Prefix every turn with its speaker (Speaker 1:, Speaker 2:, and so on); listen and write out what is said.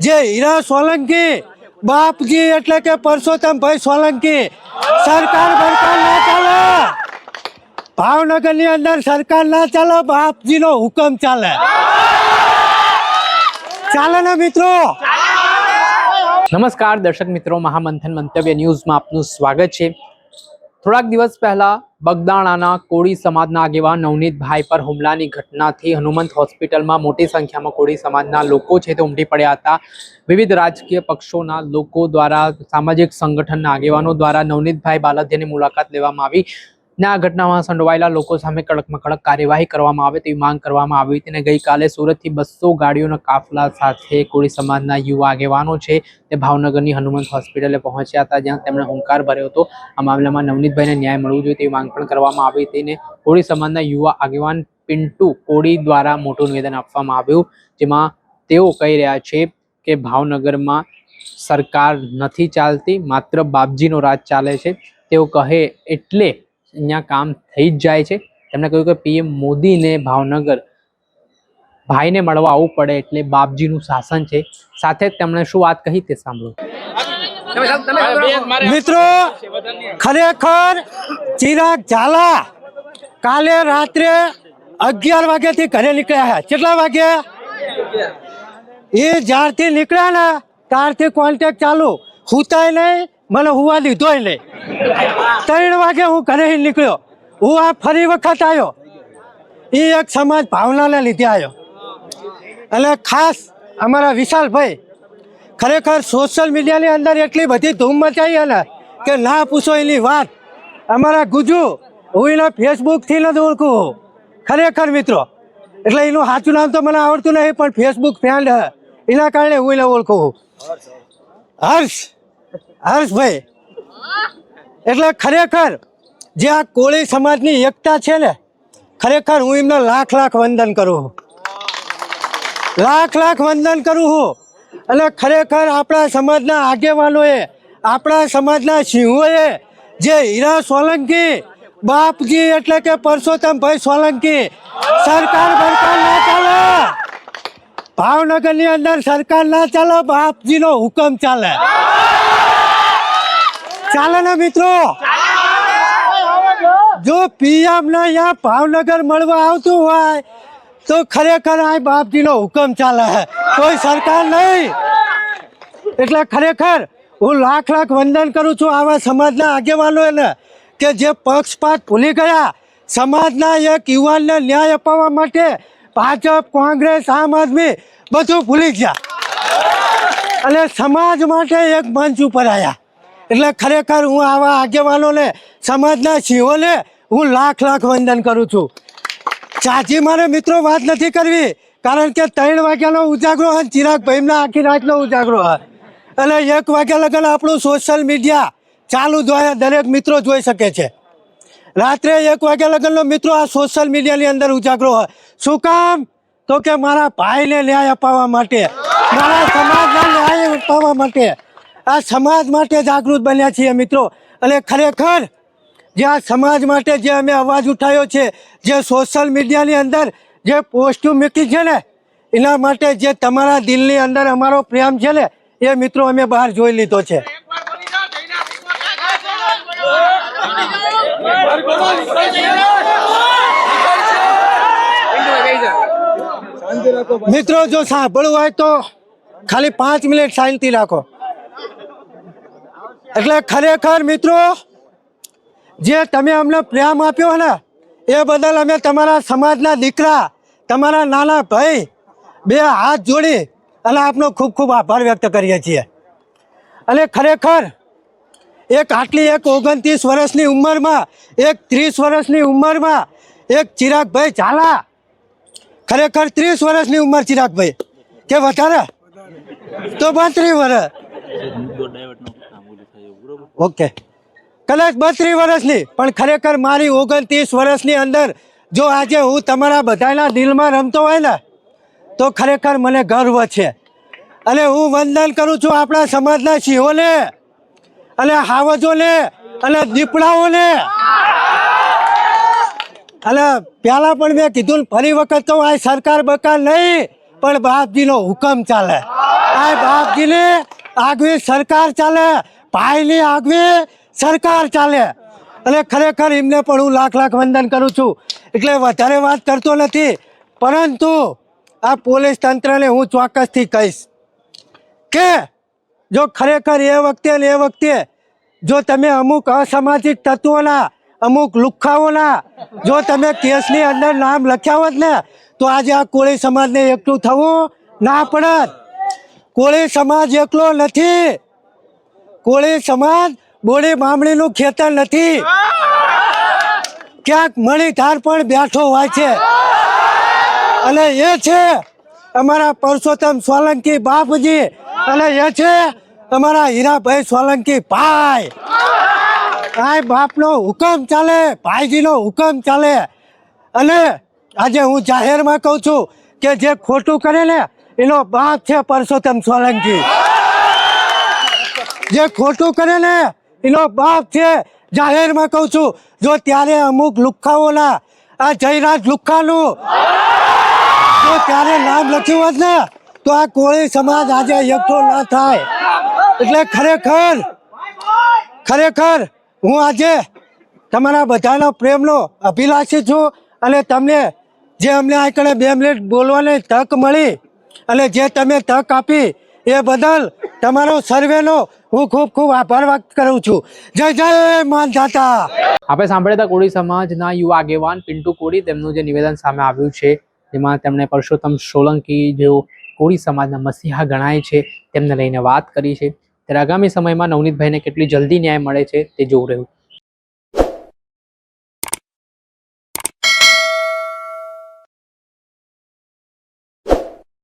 Speaker 1: જે હીરા સોલંકી, બાપજી એટલે કે પરસોત્તમભાઈ સોલંકી. સરકાર ભાવનગરની અંદર સરકાર ના ચાલે બાપજી નો હુકમ ચાલે. ચાલે ને મિત્રો?
Speaker 2: નમસ્કાર દર્શક મિત્રો, મહામંથન મંતવ્ય ન્યૂઝમાં આપનું સ્વાગત છે. થોડાક દિવસ પહેલા બગદાણાના કોળી સમાજના આગેવાન નવનીતભાઈ પર હુમલાની ઘટનાથી હનુમંત હોસ્પિટલમાં મોટી સંખ્યામાં કોળી સમાજના લોકો છે તે ઉમટી પડ્યા હતા. વિવિધ રાજકીય પક્ષોના લોકો દ્વારા સામાજિક સંગઠનના આગેવાનો દ્વારા નવનીતભાઈ બાલધ્યની મુલાકાત લેવામાં આવી. ને ઘટનામાં સંડોવાયેલા લોકો સામે કડકમાં કડક કાર્યવાહી કરવામાં આવે તેવી માંગ કરવામાં આવી હતી અને ગઈકાલે સુરતથી બસો ગાડીઓના કાફલા સાથે કોળી સમાજના યુવા આગેવાનો છે તે ભાવનગરની હનુમંત હોસ્પિટલે પહોંચ્યા હતા, જ્યાં તેમણે હુંકાર ભર્યો હતો. આ મામલામાં નવનીતભાઈને ન્યાય મળવું જોઈએ તેવી માંગ પણ કરવામાં આવી હતી અને કોળી સમાજના યુવા આગેવાન પિન્ટુ કોળી દ્વારા મોટું નિવેદન આપવામાં આવ્યું, જેમાં તેઓ કહી રહ્યા છે કે ભાવનગરમાં સરકાર નથી ચાલતી, માત્ર બાપજીનો રાજ ચાલે છે. તેઓ કહે એટલે અહીંયા કામ થઈ જ જાય છે. તેમણે કહ્યું કે પીએમ મોદીને ભાવનગર ભાઈને મળવા આવવું પડે એટલે બાપજીનું શાસન છે. સાથે જ તેમણે શું વાત કહી તે સાંભળો.
Speaker 1: મિત્રો, ખરેખર ચિરાગ ઝાલા કાલે રાત્રે અગિયાર વાગ્યાથી ઘરે નીકળ્યા કેટલા વાગે? એ જ્યારથી નીકળ્યા ને, ત્યારથી કોન્ટેક્ટ ચાલુ. હુતાય નહીં મને હુવા દીધોય નહીં. ત્રણ વાગે હું ઘરે નીકળ્યો. હું આ ફરી વખત આવ્યો એ એક સમાજ ભાવનાને લીધે આવ્યો એટલે ખાસ અમારા વિશાલભાઈ, ખરેખર સોશિયલ મીડિયાની અંદર એટલી બધી ધૂમ મચાઈ ને કે ના પૂછો એની વાત. અમારા ગુજુ હું એના ફેસબુકથી નથી ઓળખું ખરેખર મિત્રો, એટલે એનું સાચું નામ તો મને આવડતું નહીં, પણ ફેસબુક ફ્રેન્ડ એના કારણે હું એને ઓળખું હર્ષ! હર્ષભાઈ, એટલે ખરેખર જે આ કોળી સમાજની એકતા છે ને, ખરેખર હું એમને લાખ લાખ વંદન કરું છું. લાખ લાખ વંદન કરું છું. અને ખરેખર આપણા સમાજના આગેવાનોએ, આપણા સમાજના સિંહોએ જે હીરા સોલંકી, બાપજી એટલે કે પરસોત્તમભાઈ સોલંકી, સરકાર બરકાર ના ચાલે. ભાવનગરની અંદર સરકાર ના ચાલે, બાપજીનો હુકમ ચાલે. ચાલે ને મિત્રો? જો પીએમ ને અહીંયા ભાવનગર મળવા આવતું હોય, તો ખરેખર આ બાપજીનો હુકમ ચાલે. કોઈ સરકાર નહીં. એટલે ખરેખર હું લાખ લાખ વંદન કરું છું આવા સમાજના આગેવાનોને કે જે પક્ષપાત ભૂલી ગયા. સમાજના એક યુવાનને ન્યાય અપાવવા માટે ભાજપ, કોંગ્રેસ, આમ આદમી બધું ભૂલી ગયા. અને સમાજ માટે એક મંચ ઉપર આવ્યા એટલે ખરેખર હું આવા આગેવાનોને, સમાજના સિંહોને હું લાખ લાખ વંદન કરું છું. ચાચી, મારે મિત્રો વાત નથી કરવી, કારણ કે ત્રણ વાગ્યાનો ઉજાગરો હોય ચિરાગ ભાઈના આખી રાતનો ઉજાગરો હોય. અને એક વાગ્યા લગન આપણું સોશિયલ મીડિયા ચાલુ જોયા દરેક મિત્રો જોઈ શકે છે. રાત્રે એક વાગ્યા લગનનો મિત્રો આ સોશિયલ મીડિયાની અંદર ઉજાગરો હોય. શું કામ? તો કે મારા ભાઈને ન્યાય અપાવવા માટે. મારા સમાજના ન્યાય અપાવવા માટે. આ સમાજ માટે જાગૃત બન્યા છીએ મિત્રો. અને ખરેખર જે આ સમાજ માટે જે અમે અવાજ ઉઠાવ્યો છે, જે સોશિયલ મીડિયાની અંદર જે પોસ્ટો મૂકી છે ને, એના માટે જે તમારા દિલની અંદર અમારો પ્રેમ છે ને, એ મિત્રો અમે બહાર જોઈ લીધો છે. મિત્રો, જો સાંભળવું હોય તો ખાલી પાંચ મિનિટ શાંતિ રાખો. એટલે ખરેખર મિત્રો, જે તમે અમને પ્રેમ આપ્યો ને, એ બદલ અમે તમારા સમાજના દીકરા, તમારા નાના ભાઈ, બે હાથ જોડી અને આપનો ખૂબ ખૂબ આભાર વ્યક્ત કરીએ છીએ. અને ખરેખર એક આટલી એક ઓગણત્રીસ વર્ષની ઉંમરમાં, એક ત્રીસ વર્ષની ઉંમરમાં એક ચિરાગભાઈ ઝાલા, ખરેખર ત્રીસ વર્ષની ઉંમર ચિરાગભાઈ, કે વધારે? તો બત્રીસ વર્ષ. ઓકે. કદાચ બત્રીસ વર્ષની, પણ ખરેખર મારી ઓગણત્રીસ વર્ષની અંદર જો આજે હું તમારા બધાના દિલમાં રમતો હોય ને, તો ખરેખર મને ગર્વ છે. અને હું વંદન કરું છું આપણા સમાજના સિંહોને, અને હાવજોને, અને દીપડાઓને. અને પહેલાં પણ મેં કીધું ફરી વખત તો આ સરકાર બકાર નહીં, પણ બાપજીનો હુકમ ચાલે. આ બાપજીની આગવી સરકાર ચાલે ભાઈની આગવી સરકાર ચાલે. અને ખરેખર એમને પણ હું લાખ લાખ વંદન કરું છું. એટલે વધારે વાત કરતો નથી. પરંતુ આ પોલીસ તંત્રને હું ચોક્કસથી કહીશ કે જો ખરેખર એ વખતે ને એ વખતે જો તમે અમુક અસામાજિક તત્વોના, અમુક લુખ્ખાઓના, જો તમે કેસની અંદર નામ લખ્યા હોત ને, તો આજે આ કોળી સમાજને એકઠું થવું ના પડત. કોળી સમાજ એકલો નથી. કોળી સમાજ બોડી બામણીનું ખેતર નથી. ક્યાંક મણિધાર પણ બેઠો હોય છે. અને એ છે અમારા પરસોત્તમ સોલંકી બાપજી અને એ છે અમારા હીરાભાઈ સોલંકી ભાઈ. આ બાપનો હુકમ ચાલે, ભાઈજીનો હુકમ ચાલે. અને આજે હું જાહેરમાં કહું છું કે જે ખોટું કરે ને, એનો બાપ છે પરસોત્તમ સોલંકી. જે ખોટું કરે ને, એનો બાપ છે, જાહેરમાં કહું છું, જો ત્યારે અમુક લુખ્ખાઓના, આ જયરાજ લુખ્ખાનું, જો ત્યારે નામ લખ્યું હોત ને, તો આ કોળી સમાજ આજે એકઠો ના થાય. એટલે ખરેખર ખરેખર હું આજે તમારા બધાનો પ્રેમનો અભિલાષી છું અને તમને જે અમને આ બે મિનિટ બોલવાની તક મળી અને જે તમે તક આપી એ બદલ તમારો સર્વેનો હું ખૂબ ખૂબ આભાર વ્યક્ત કરું છું. જય જય માનધાતા
Speaker 2: આપણે સાંભળ્યા હતા કોળી સમાજના યુવા આગેવાન પિન્ટુ કોળી. તેમનું જે નિવેદન સામે આવ્યું છે, જેમાં તેમણે પરસોત્તમ સોલંકી જેઓ કોળી સમાજના મસીહા ગણાય છે, તેમને લઈને વાત કરી છે. ત્યારે આગામી સમયમાં નવનીતભાઈને કેટલી જલ્દી ન્યાય મળે છે, તે જોવું રહ્યું.